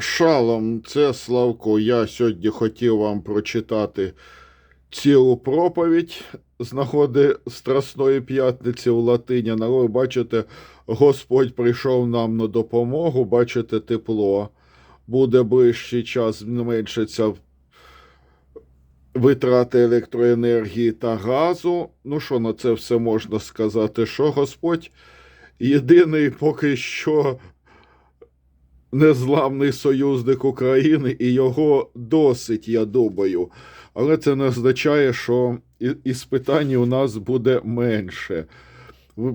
Шалом, це Славко. Я сьогодні хотів вам прочитати цілу проповідь з нагоди Страсної п'ятниці в Латині. Але ви бачите, Господь прийшов нам на допомогу, бачите, тепло. Буде ближчий час, зменшиться витрати електроенергії та газу. Ну що на це все можна сказати? Що Господь єдиний поки що незламний союзник України, і його досить, я думаю. Але це не означає, що і- іспитань у нас буде менше.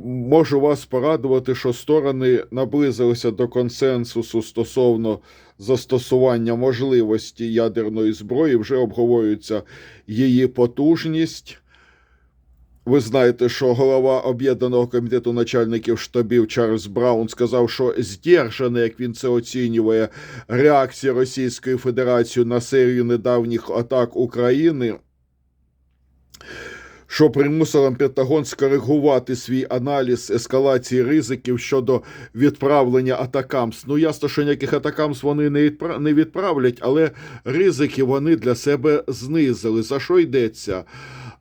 Можу вас порадувати, що сторони наблизилися до консенсусу стосовно застосування можливості ядерної зброї, вже обговорюється її потужність. Ви знаєте, що голова об'єднаного комітету начальників штабів Чарльз Браун сказав, що здержана, як він це оцінює, реакція Російської Федерації на серію недавніх атак України, що примусило Пентагон скоригувати свій аналіз ескалації ризиків щодо відправлення атакамс. Ну, ясно, що ніяких атакамс вони не не відправлять, але ризики вони для себе знизили. За що йдеться?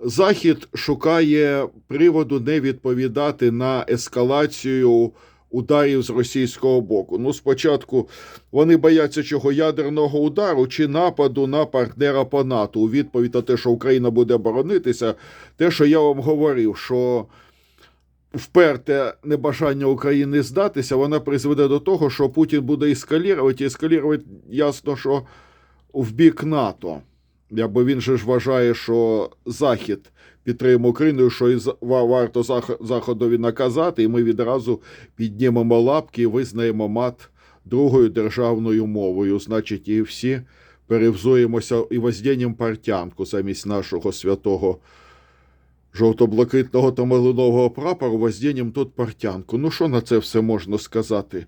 Захід шукає приводу не відповідати на ескалацію ударів з російського боку. Ну, спочатку вони бояться чого ядерного удару чи нападу на партнера по НАТО. У відповідь на те, що Україна буде боронитися, те, що я вам говорив, що вперте небажання України здатися, вона призведе до того, що Путін буде ескалірувати, і ескалірувати ясно, що в бік НАТО. Бо він же ж вважає, що Захід підтримує Україну, що і варто Заходові наказати, і ми відразу піднімемо лапки і визнаємо мат другою державною мовою. Значить, і всі перевзуємося і воздінням партянку замість нашого святого жовто-блакитного та малинового прапору, воздінням тут партянку. Ну, що на це все можна сказати?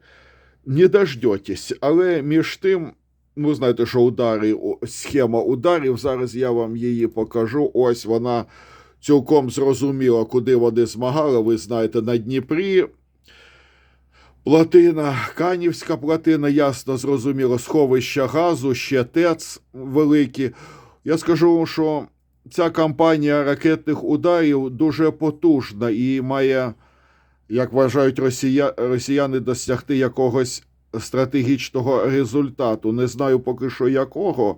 Не дождетесь, але між тим. Ви знаєте, що удари, схема ударів. Зараз я вам її покажу. Ось вона цілком зрозуміла, куди вони змагали. Ви знаєте, на Дніпрі. Платина, Канівська платина, ясно зрозуміло, сховища газу, ще ТЕЦ великі. Я скажу вам, що ця кампанія ракетних ударів дуже потужна і має, як вважають росія... росіяни, досягти якогось стратегічного результату. Не знаю поки що якого,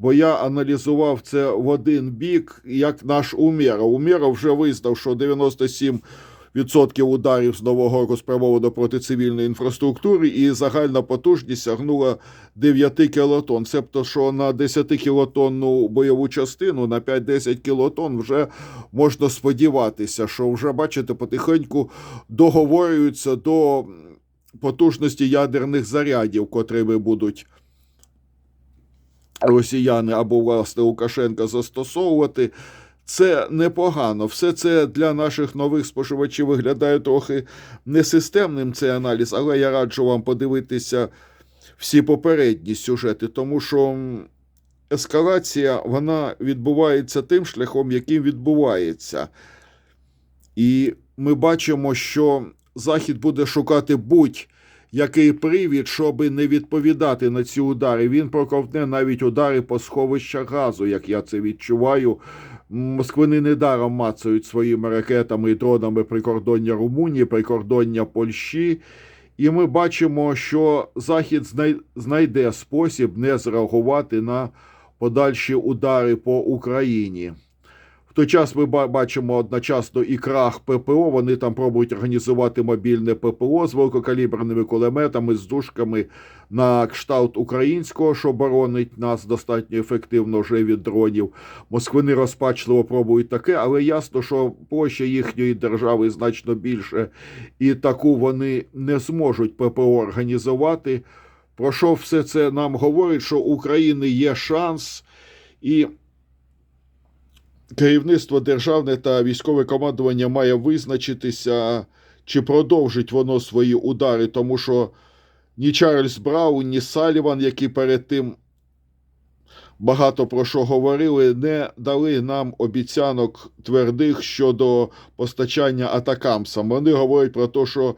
бо я аналізував це в один бік, як наш Умєров. Умєров вже визнав, що 97 Відсотків ударів з нового року спрямовано проти цивільної інфраструктури, і загальна потужність сягнула 9 кілотон. Себто, що на 10 кілотонну бойову частину на 5-10 кілотон вже можна сподіватися, що вже бачите, потихеньку договорюються до потужності ядерних зарядів, котрими будуть росіяни або власне Лукашенка застосовувати. Це непогано. Все це для наших нових споживачів виглядає трохи несистемним цей аналіз, але я раджу вам подивитися всі попередні сюжети, тому що ескалація вона відбувається тим шляхом, яким відбувається. І ми бачимо, що Захід буде шукати будь-який привід, щоб не відповідати на ці удари. Він проковтне навіть удари по сховищах газу, як я це відчуваю. Москвини недаром мацають своїми ракетами і дронами прикордоння Румунії, прикордоння Польщі. І ми бачимо, що Захід знай- знайде спосіб не зреагувати на подальші удари по Україні. В той час ми бачимо одночасно і крах ППО. Вони там пробують організувати мобільне ППО з великокаліберними кулеметами, з дужками на кшталт українського, що боронить нас достатньо ефективно вже від дронів. Москвини розпачливо пробують таке, але ясно, що площа їхньої держави значно більше, і таку вони не зможуть ППО організувати. Про що все це нам говорить, що України є шанс, і керівництво державне та військове командування має визначитися, чи продовжить воно свої удари, тому що ні Чарльз Браун, ні Саліван, які перед тим багато про що говорили, не дали нам обіцянок твердих щодо постачання атакамсам. Вони говорять про те, що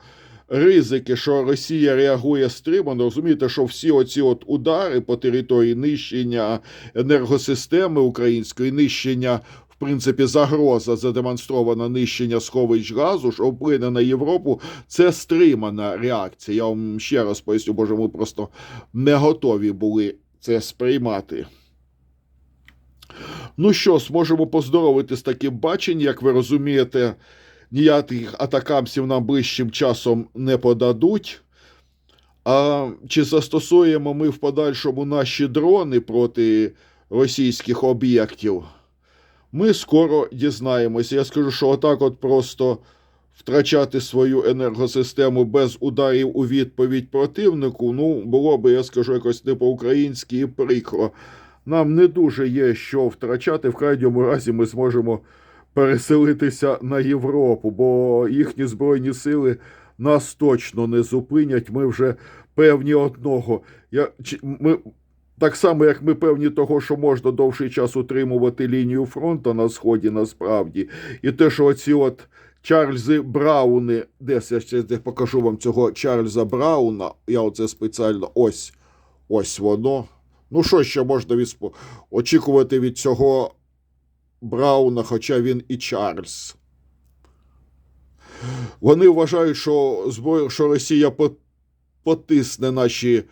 ризики, що Росія реагує стримано. Розумієте, що всі оці от удари по території нищення енергосистеми української, нищення. В принципі, загроза задемонстрована нищення сховищ газу, що вплине на Європу, це стримана реакція. Я вам ще раз поясню, боже, ми просто не готові були це сприймати. Ну що ж, можемо поздоровити з таким баченням, як ви розумієте, ніяких атакамсів нам ближчим часом не подадуть. А чи застосуємо ми в подальшому наші дрони проти російських об'єктів? Ми скоро дізнаємося. Я скажу, що отак от просто втрачати свою енергосистему без ударів у відповідь противнику, ну, було би, я скажу, якось не по-українськи і прикро. Нам не дуже є що втрачати. В крайньому разі ми зможемо переселитися на Європу, бо їхні збройні сили нас точно не зупинять. Ми вже певні одного. Я, ми, так само, як ми певні того, що можна довший час утримувати лінію фронту на сході, насправді, і те, що оці от Чарльзи Брауни, десь я ще де покажу вам цього Чарльза Брауна. Я оце спеціально ось, ось воно. Ну, що ще можна від, очікувати від цього Брауна, хоча він і Чарльз. Вони вважають, що, зброй- що Росія потисне наші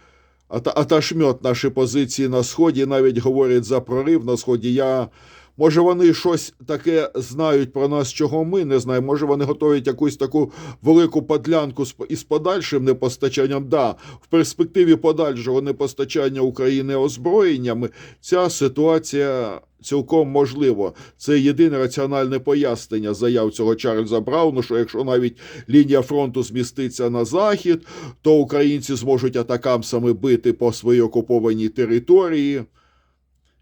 ата- аташмет наші позиції на Сході, навіть говорять за прорив на Сході. Я, може, вони щось таке знають про нас, чого ми не знаємо. Може, вони готують якусь таку велику подлянку із подальшим непостачанням. Да, в перспективі подальшого непостачання України озброєннями ця ситуація цілком можливо. Це єдине раціональне пояснення заяв цього Чарльза Брауну, що якщо навіть лінія фронту зміститься на захід, то українці зможуть атакамсами бити по своїй окупованій території.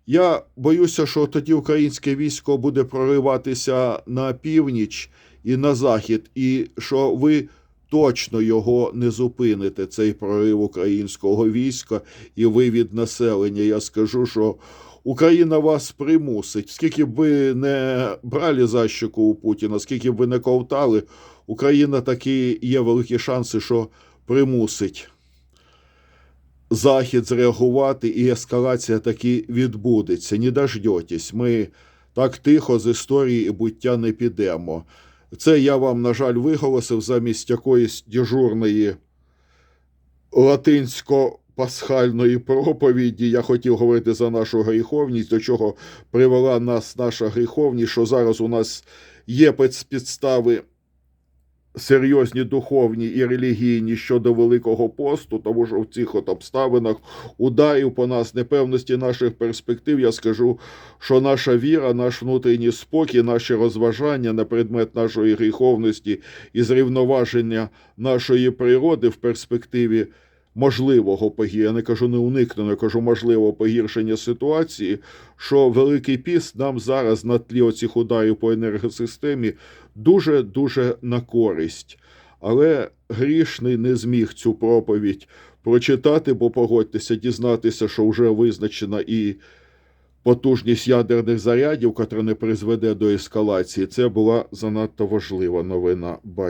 Я боюся, що тоді українське військо буде прориватися на північ і на захід, і що ви точно його не зупините, цей прорив українського війська і вивід населення. Я скажу, що Україна вас примусить. Скільки б ви не брали защику у Путіна, скільки б ви не ковтали, Україна такі є великі шанси, що примусить. Захід зреагувати, і ескалація таки відбудеться. Не дождетесь. Ми так тихо з історії і буття не підемо. Це я вам, на жаль, виголосив замість якоїсь дежурної латинсько-пасхальної проповіді. Я хотів говорити за нашу гріховність, до чого привела нас наша гріховність, що зараз у нас є підстави серйозні духовні і релігійні щодо Великого посту, тому що в цих от обставинах ударів по нас, непевності наших перспектив, я скажу, що наша віра, наш внутрішній спокій, наші розважання на предмет нашої гріховності і зрівноваження нашої природи в перспективі можливого погіршення, я не кажу не уникнено, я кажу можливого погіршення ситуації, що Великий Піст нам зараз на тлі оцих ударів по енергосистемі дуже-дуже на користь. Але грішний не зміг цю проповідь прочитати, бо погодьтеся, дізнатися, що вже визначена і потужність ядерних зарядів, котра не призведе до ескалації. Це була занадто важлива новина. Бай.